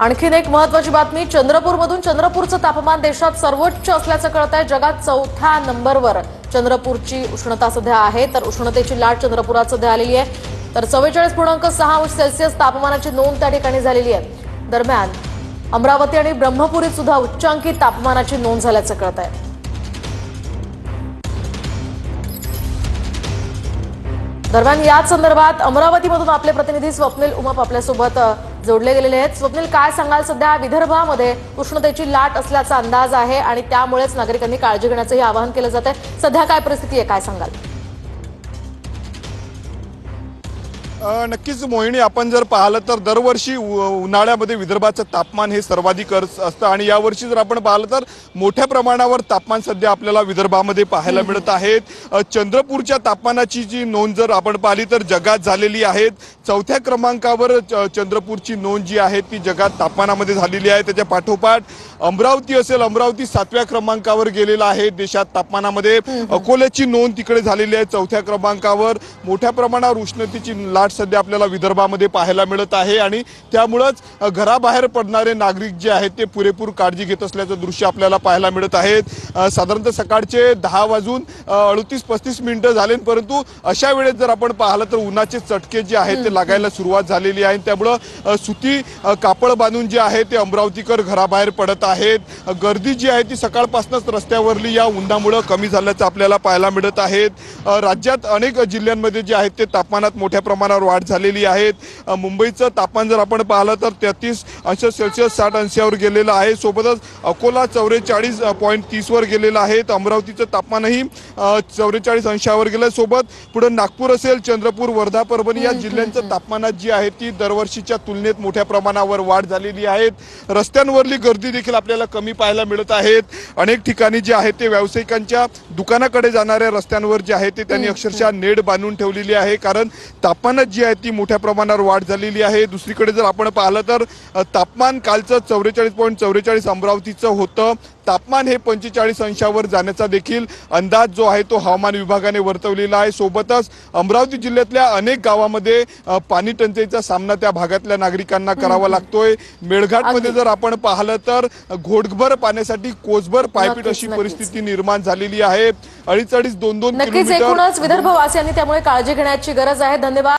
आणखीन एक महत्वाची बातमी चंद्रपूरमधून चंद्रपूरचं तापमान देशात सर्वोच्च असल्याचं कळत आहे जगात चौथ्या नंबरवर चंद्रपूरची उष्णता सध्या आहे तर उष्णतेची लाट चंद्रपुरात सध्या आलेली आहे. तर चव्वेचाळीस पूर्णांक सहा अंश सेल्सिअस तापमानाची नोंद त्या ठिकाणी झालेली आहे. दरम्यान अमरावती आणि ब्रह्मपुरीत सुद्धा उच्चांकी तापमानाची नोंद झाल्याचं कळत आहे दरम्यान याच संदर्भात अमरावतीमधून आपले प्रतिनिधी स्वप्नील उमप आपल्यासोबत जोडले गेलेले आहेत. स्वप्नील काय सांगाल? सध्या विदर्भामध्ये उष्णतेची लाट असल्याचा अंदाज आहे आणि त्यामुळेच नागरिकांनी काळजी घेण्याचंही आवाहन केलं जात आहे सध्या काय परिस्थिती आहे? काय सांगाल? नक्कीच मोहिनी आपण जर पाहिलं तर दरवर्षी उ- उन्हाळ्यामध्ये विदर्भाचं तापमान हे सर्वाधिक अस- असतं आणि यावर्षी जर आपण पाहिलं तर मोठ्या प्रमाणावर तापमान सध्या आपल्याला विदर्भामध्ये पाहायला मिळत आहेत चंद्रपूरच्या तापमानाची जी नोंद जर आपण पाहिली तर जगात झालेली आहे चौथ्या क्रमांकावर चंद्रपूरची नोंद जी आहे ती जगात तापमानामध्ये झालेली आहे. त्याच्या पाठोपाठ अमरावती असेल अमरावती सातव्या क्रमांकावर गेलेला आहे देशात तापमानामध्ये. अकोल्याची नोंद तिकडे झालेली आहे चौथ्या क्रमांकावर. मोठ्या प्रमाणावर उष्णतेची लाट सध्या आपल्याला विदर्भामध्ये पाहायला मिळत आहे आणि त्यामुळंच घराबाहेर पडणारे नागरिक जे आहेत ते पुरेपूर काळजी घेत असल्याचं दृश्य आपल्याला पाहायला मिळत आहेत साधारणतः सकाळचे दहा वाजून अडतीस पस्तीस मिनिटं झाले परंतु अशा वेळेस जर आपण पाहिलं तर उन्हाचे चटके जे आहेत ते लागायला सुरुवात झालेली आहे त्यामुळं सुती कापड बांधून जे आहे ते अमरावतीकर घराबाहेर पडत आहेत. गर्दी जी आहे ती सकाळपासूनच रस्त्यावरली या उन्हामुळं कमी झाल्याचं आपल्याला पाहायला मिळत आहेत. राज्यात अनेक जिल्ह्यांमध्ये जे आहेत ते तापमानात मोठ्या प्रमाणावर वाढ झालेली आहेत अ, मुंबईचं तापमान जर आपण पाहिलं तर तेहतीस अंश सेल्सिअस साठ अंशावर गेलेलं आहे. सोबतच अकोला चौवेचाळीस पॉईंट तीसवर गेलेलं आहे. तर अमरावतीचं तापमानही चौवेचाळीस अंशावर गेलं सोबत पुढे नागपूर असेल चंद्रपूर वर्धा परभणी या जिल्ह्यांचं तापमानात जी आहे ती दरवर्षीच्या तुलनेत मोठ्या प्रमाणावर वाढ झालेली आहेत रस्त्यांवरली गर्दी देखील आपल्याला कमी पाहायला मिळत आहेत. अनेक ठिकाणी जे आहे ते व्यावसायिकांच्या दुकानाकडे जाणाऱ्या रस्त्यांवर जे आहे ते त्यांनी अक्षरशः नेट बांधून ठेवलेली आहे. कारण तापमानात जी आहे ती मोठ्या प्रमाणावर वाढ झालेली आहे. दुसरीकडे जर आपण पाहिलं तर तापमान कालचं चौवेचाळीस पॉईंट चौवेचाळीस अमरावतीचं होतं. तापमान हे पंचेचाळीस अंशावर जाण्याचा देखील अंदाज जो आहे तो हवामान विभागाने वर्तवलेला आहे. सोबतच अमरावती जिल्ह्यातल्या अनेक गावामध्ये पाणी टंचाईचा सामना त्या भागातल्या नागरिकांना करावा लागतोय. मेळघाटमध्ये जर आपण पाहिलं तर घोटभर पाण्यासाठी कोसभर पायपीट अशी. परिस्थिती निर्माण झालेली आहे. अडीच अडीच दोन दोन किलोमीटर विदर्भवासियांनी त्यामुळे काळजी घेण्याची गरज आहे. धन्यवाद.